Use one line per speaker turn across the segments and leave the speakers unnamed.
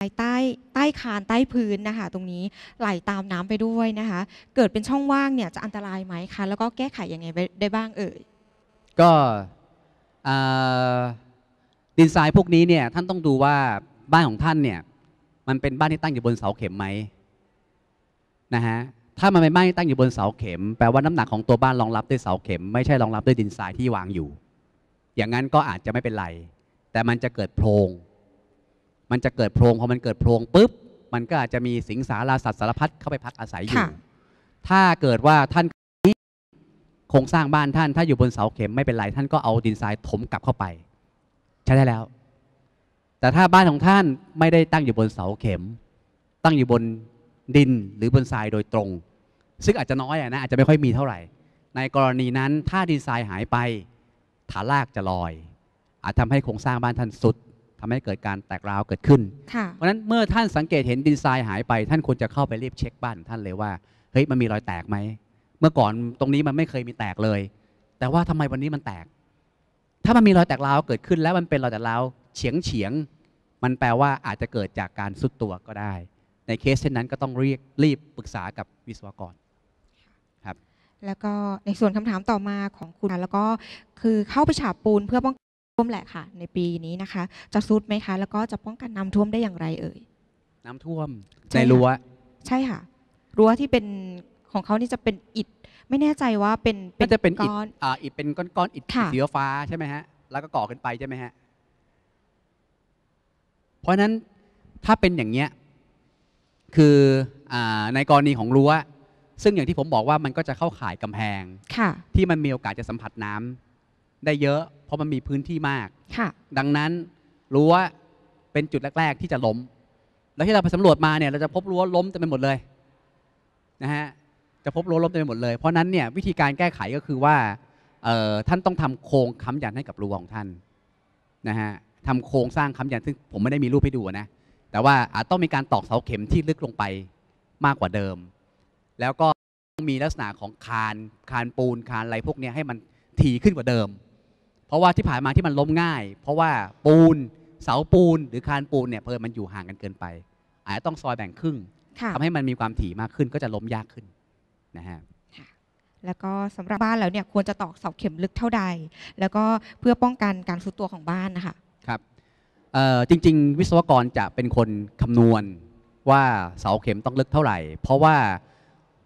ใต้ใต้คานใต้พื้นนะคะ ตรงนี้ไหลตามน้ำไปด้วยนะคะ เกิดเป็นช่องว่างเนี่ยจะอันตรายไหมคะแล้วก็แก้ไขยังไงได้บ้างเอ่ย
ก็ดินทรายพวกนี้เนี่ยท่านต้องดูว่าบ้านของท่านเนี่ยมันเป็นบ้านที่ตั้งอยู่บนเสาเข็มไหมนะฮะถ้ามันเป็นบ้านที่ตั้งอยู่บนเสาเข็มแปลว่าน้ำหนักของตัวบ้านรองรับด้วยเสาเข็ม ไม่ใช่รองรับด้วยดินทรายที่วางอยู่ อย่างนั้นก็อาจจะไม่เป็นไร แต่มันจะเกิดโพรง มันจะเกิดโพรงพอมันเกิดโพรงปุ๊บมันก็อาจจะมีสิงสาราสัตว์สารพัดเข้าไปพักอาศัยอยู่
ค่ะ
ถ้าเกิดว่าท่านโครงสร้างบ้านท่าน ถ้าอยู่บนเสาเข็มไม่เป็นไร ท่านก็เอาดินทรายถมกลับเข้าไป ใช้ได้แล้ว แต่ถ้าบ้านของท่านไม่ได้ตั้งอยู่บนเสาเข็ม ตั้งอยู่บนดินหรือบนทรายโดยตรง ซึ่งอาจจะน้อยอะนะอาจจะไม่ค่อยมีเท่าไหร่ ในกรณีนั้นถ้าดินทรายหายไปฐานรากจะลอย อาจทำให้โครงสร้างบ้านท่านสุด ทำให้เกิดการแตกร้าวเกิดขึ้น
ค่ะ
เพราะฉะนั้นเมื่อท่านสังเกตเห็นดินทรายหายไป ท่านควรจะเข้าไปรีบเช็คบ้านของท่านเลยว่าเฮ้ยมันมีรอยแตกไหมเมื่อก่อนตรงนี้มันไม่เคยมีแตกเลย แต่ว่าทำไมวันนี้มันแตก ถ้ามันมีรอยแตกร้าวเกิดขึ้น แล้วมันเป็นรอยแตกร้าวเฉียงเฉียงๆมันแปลว่าอาจจะเกิดจากการซุดตัวก็ได้ ในเคสเช่นนั้นก็ต้องเรียกรีบปรึกษากับวิศวกร
แล้วก็ในส่วนคำถามต่อมาของคุณค่ะแล้วก็คือเข้าไปฉาบปูนเพื่อป้องกันน้ำท่ วมแหละค่ะ ในปีนี้นะคะ จะซุดไหมคะ แล้วก็จะป้องกันน้ำท่วมได้อย่างไรเอ่ย
น้ำท่วม
ใช่
ใน
ค่ะ
รั้ว
ใช่ค่ะ รั้วที่เป็นของเขานี่จะเป็นอิฐไม่แน่ใจว่าเป็น
ก็จะเป็นอิฐ
ก้อน
อ่าอิฐเป็นก้อนๆอิฐ
ค่ะ
สีฟ้าใช่ไหมฮะ แล้วก็ก่อขึ้นไปใช่ไหมฮะ เพราะฉะนั้นถ้าเป็นอย่างเนี้ยคืออาในกรณีของรั้วซึ่งอย่างที่ผมบอกว่ามันก็จะเข้าข่ายกำแพง
ค่ะ
ที่มันมีโอกาสจะสัมผัสน้ำ ได้เยอะ เพราะมันมีพื้นที่มาก
ค่ะ
ดังนั้นรั้วเป็นจุดแรก ๆ ที่จะล้ม แล้วที่เราไปสำรวจมาเนี่ยเราจะพบรั้วล้มเต็มไปหมดเลยนะฮะจะพบรั้วล้มเต็มไปหมดเลย เพราะฉะนั้นเนี่ยวิธีการแก้ไขก็คือว่าเอ่อท่านต้องทำโครงค้ำยันให้กับรั้วของท่านนะฮะทำโครงสร้างค้ำยันซึ่งผมไม่ได้มีรูปให้ดูนะแต่ว่าอาจต้องมีการตอกเสาเข็มที่ลึกลงไปมากกว่าเดิม แล้วก็ต้องมีลักษณะของคานคานปูนคานอะไรพวกเนี้ยให้มันถี่ขึ้นกว่าเดิม เพราะว่าที่ผ่านมาที่มันล้มง่าย เพราะว่าปูนเสาปูนหรือคานปูนเนี่ยเพอมันอยู่ห่างกันเกินไป อาจจะต้องซอยแบ่งครึ่ง
ค่ะ
ทำให้มันมีความถี่มากขึ้นก็จะล้มยากขึ้นนะฮะ
แล้วก็สำหรับบ้านแล้วเนี่ยควรจะตอกเสาเข็มลึกเท่าใด แล้วก็เพื่อป้องกันการซุดตัวของบ้านนะคะ
ครับเอ่อจริง ๆ วิศวกรจะเป็นคนคำนวณว่าเสาเข็มต้องลึกเท่าไหร่ เพราะว่า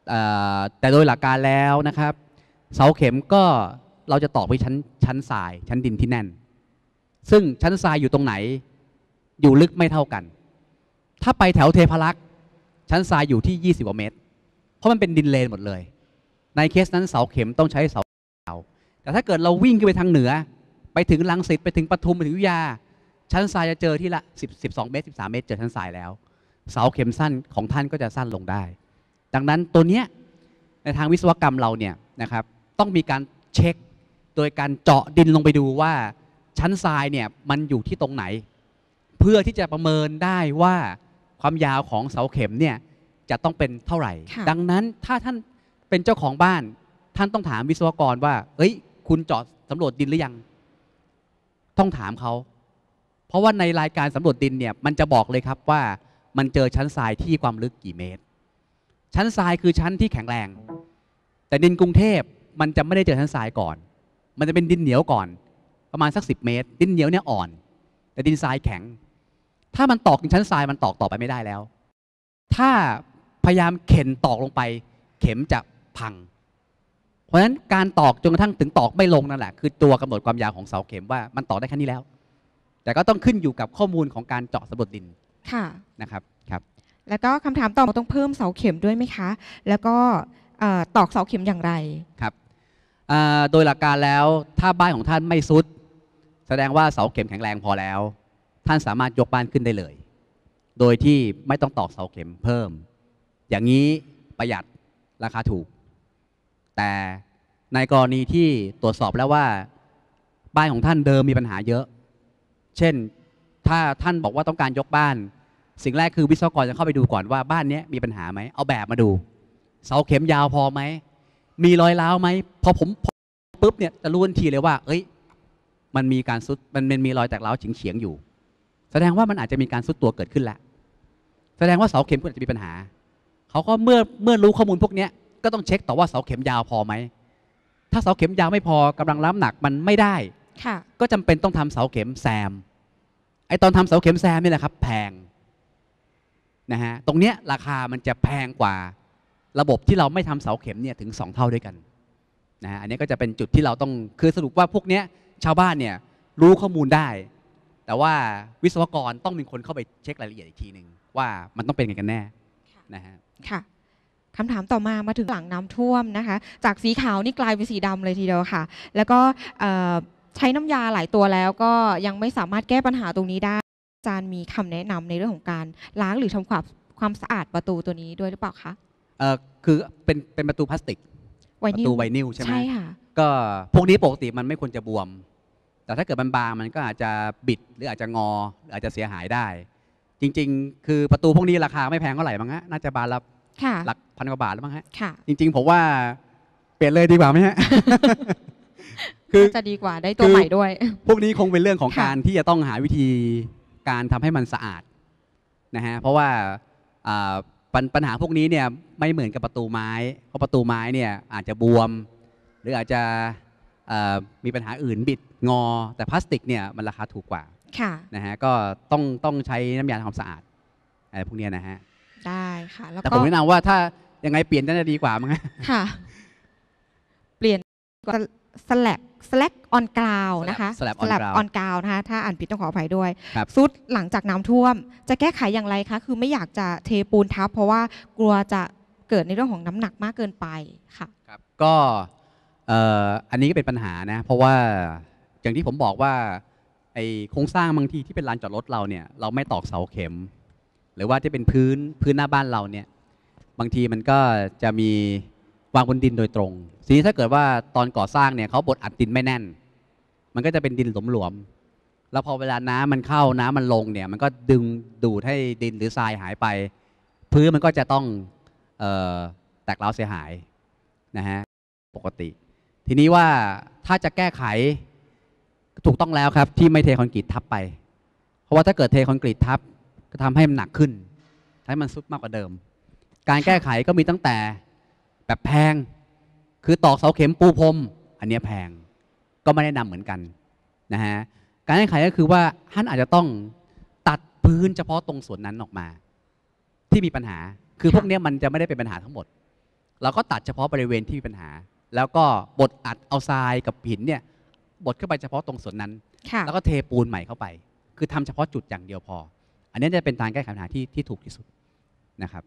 เอ่อแต่โดยหลักการแล้วนะครับ เสาเข็มก็ เราจะตอกไปชั้นชั้นทราย ชั้นดินที่แน่น ซึ่งชั้นทรายอยู่ตรงไหน อยู่ลึกไม่เท่ากัน ถ้าไปแถวเทพารักษ์ชั้นทรายอยู่ที่ 20กว่าเมตร เพราะมันเป็นดินเลนหมดเลย ในเคสนั้นเสาเข็มต้องใช้เสาขาวแต่ถ้าเกิดเราวิ่งขึ้นไปทางเหนือ ไปถึงลังสิตไปถึงปทุมไปถึงอยุธยา ชั้นทรายจะเจอที่ละ10 12เมตร13 เมตรเจอชั้นทรายแล้ว เสาเข็มสั้นของท่านก็จะสั้นลงได้ ดังนั้นตัวเนี้ยในทางวิศวกรรมเราเนี่ยนะครับต้องมีการเช็ค โดยการเจาะดินลงไปดูว่าชั้นทรายเนี่ยมันอยู่ที่ตรงไหน เพื่อที่จะประเมินได้ว่าความยาวของเสาเข็มเนี่ยจะต้องเป็นเท่าไหร่
ค่ะ
ดังนั้นถ้าท่านเป็นเจ้าของบ้าน ท่านต้องถามวิศวกรว่า เอ้ย คุณเจาะสำรวจดินหรือยัง ต้องถามเขา เพราะว่าในรายการสำรวจดินเนี่ยมันจะบอกเลยครับว่ามันเจอชั้นทรายที่ความลึกกี่เมตร ชั้นทรายคือชั้นที่แข็งแรง แต่ดินกรุงเทพมันจะไม่ได้เจอชั้นทรายก่อน มันจะเป็นดินเหนียวก่อน ประมาณสักสิเมตร ดินเหนียวเนี่ยอ่อน แต่ดินทรายแข็ง ถ้ามันตอกถึงชั้นทรายมันตอกต่อไปไม่ได้แล้ว ถ้าพยายามเข็นตอกลงไป เข็มจะพัง เพราะฉะนั้นการตอกจนกระทั่งถึงตอกไม่ลงนั่นแหละ คือตัวกำหนดความยาวของเสาเข็มว่ามันตอกได้แค่นี้แล้ว แต่ก็ต้องขึ้นอยู่กับข้อมูลของการเจาะสำรวจดิน
ค่ะ
นะครับครับ
แล้วก็คำถามต่อมาต้องเพิ่มเสาเข็มด้วยไหมคะ แล้วก็เอ่อตอกเสาเข็มอย่างไร
ครับอ่า โดยหลักการแล้วถ้าบ้านของท่านไม่ซุด แสดงว่าเสาเข็มแข็งแรงพอแล้ว ท่านสามารถยกบ้านขึ้นได้เลย โดยที่ไม่ต้องตอกเสาเข็มเพิ่ม อย่างนี้ประหยัดราคาถูก แต่ในกรณีที่ตรวจสอบแล้วว่าบ้านของท่านเดิมมีปัญหาเยอะ เช่นถ้าท่านบอกว่าต้องการยกบ้าน สิ่งแรกคือวิศวกรจะเข้าไปดูก่อนว่าบ้านนี้มีปัญหาไหมเอาแบบมาดู เสาเข็มยาวพอไหม มีรอยร้าวไหมพอผมพอปุ๊บเนี่ยจะรู้ทันทีเลยว่า เอ้ย มันมีการซุดมันมันมีรอยแตกร้าวเฉียงๆอยู่ แสดงว่ามันอาจจะมีการซุดตัวเกิดขึ้นแล้วแสดงว่าเสาเข็มคุณอาจจะมีปัญหาเขาก็เมื่อเมื่อรู้ข้อมูลพวกเนี้ยก็ต้องเช็คต่อว่าเสาเข็มยาวพอไหมถ้าเสาเข็มยาวไม่พอกำลังรับน้ำหนักมันไม่ได้
ค่ะ
ก็จำเป็นต้องทำเสาเข็มแซมไอตอนทำเสาเข็มแซมนี่แหละครับ แพงนะฮะตรงเนี้ยราคามันจะแพงกว่า ระบบที่เราไม่ทำเสาเข็มเนี่ยถึง 2 เท่าด้วยกันนะฮะอันนี้ก็จะเป็นจุดที่เราต้องคือสรุปว่าพวกเนี้ยชาวบ้านเนี่ยรู้ข้อมูลได้ แต่ว่าวิศวกรต้องเป็นคนเข้าไปเช็ครายละเอียดอีกทีหนึ่งว่ามันต้องเป็นไงกันแน่นะฮะ
ค่ะคำถามต่อมามาถึงหลังน้ำท่วมนะคะ จากสีขาวนี่กลายเป็นสีดำเลยทีเดียวค่ะ แล้วก็เอ่อใช้น้ำยาหลายตัวแล้วก็ยังไม่สามารถแก้ปัญหาตรงนี้ได้อาจารย์มีคำแนะนำในเรื่องของการล้างหรือทำความความสะอาดประตูตัวนี้ด้วยหรือเปล่าคะ
เออคือเป็นเป็นประตูพลาสติก
ไว
ประ
นิล
ตูไวนิลใช่ไหม
ใช่ค่ะ
ก็พวกนี้ปกติมันไม่ควรจะบวม แต่ถ้าเกิดมันบางมันก็อาจจะบิดหรืออาจจะงอหรืออาจจะเสียหายได้ จริง ๆ คือประตูพวกนี้ราคาไม่แพงเท่าไหร่มั้งฮะน่าจะบานละ
ค่ะ
หลักพันกว่าบาทแล้วมั้งฮะ
ค่ะ
จริง ๆ ผมว่าเปลี่ยนเลยดีกว่าไหมฮะ คือ
น่าจะดีกว่าได้ตัว
คือ
ใหม่ด้วย
พวกนี้คงเป็นเรื่องของ
ค่ะ
การที่จะต้องหาวิธีการทำให้มันสะอาดนะฮะเพราะว่าอ่า ปัญปัญหาพวกนี้เนี่ยไม่เหมือนกับประตูไม้ เพราะประตูไม้เนี่ยอาจจะบวม หรืออาจจะเอ่อมีปัญหาอื่นบิดงอ แต่พลาสติกเนี่ยมันราคาถูกกว่า
ค่ะ
นะฮะก็ต้องต้องใช้น้ำยาทำความสะอาดอะไรพวกเนี้ยนะฮะ
ได้ค่ะแล้ว
แต่
ก็
ผมแนะนำว่าถ้ายังไงเปลี่ยนน่าจะดีกว่ามั้งฮะ
ค่ะ เปลี่ยนสแลกสแลก ออนกราวนะคะ
slab on ground
ออนกราวนะคะถ้าอ่านผิดต้องขออภัยด้วย
ครับ
ซุดหลังจากน้ำท่วม จะแก้ไขอย่างไรคะ คือไม่อยากจะเทปูนทับ เพราะว่ากลัวจะเกิดในเรื่องของน้ำหนักมากเกินไปค่ะ
ครับก็เอ่ออันนี้ก็เป็นปัญหานะ เพราะว่าอย่างที่ผมบอกว่าไอโครงสร้างบางทีที่เป็นลานจอดรถเราเนี่ยเราไม่ตอกเสาเข็ม หรือว่าที่เป็นพื้นพื้นหน้าบ้านเราเนี่ยบางทีมันก็จะมี วางบนดินโดยตรงทีนี้ถ้าเกิดว่าตอนก่อสร้างเนี่ยเขาบดอัดดินไม่แน่น มันก็จะเป็นดินหลวมๆแล้วพอเวลาน้ำมันเข้าน้ำมันลงเนี่ย มันก็ดึงดูดให้ดินหรือทรายหายไป พื้นมันก็จะต้องออแตกร้าเสียหายนะฮะปกติ ทีนี้ว่าถ้าจะแก้ไขถูกต้องแล้วครับ ที่ไม่เทคอนกรีตทับไป เพราะว่าถ้าเกิดเทคอนกรีตทับก็ทำให้มันหนักขึ้นให้มันซุดมากกว่าเดิม การแก้ไขก็มีตั้งแต่ แบบแพง คือตอกเสาเข็มปูพรม อันเนี้ยแพง ก็ไม่แนะนำเหมือนกันนะฮะ การแก้ไขก็คือว่าท่านอาจจะต้องตัดพื้นเฉพาะตรงส่วนนั้นออกมา ที่มีปัญหา คือพวกเนี้ยมันจะไม่ได้เป็นปัญหาทั้งหมด เราก็ตัดเฉพาะบริเวณที่มีปัญหา แล้วก็บดอัดเอาทรายกับหินเนี่ยบดเข้าไปเฉพาะตรงส่วนนั้น
ค่ะ
แล้วก็เทปูนใหม่เข้าไป คือทำเฉพาะจุดอย่างเดียวพอ อันนี้จะเป็นการแก้ไขปัญหาที่ที่ถูกที่สุดนะครับ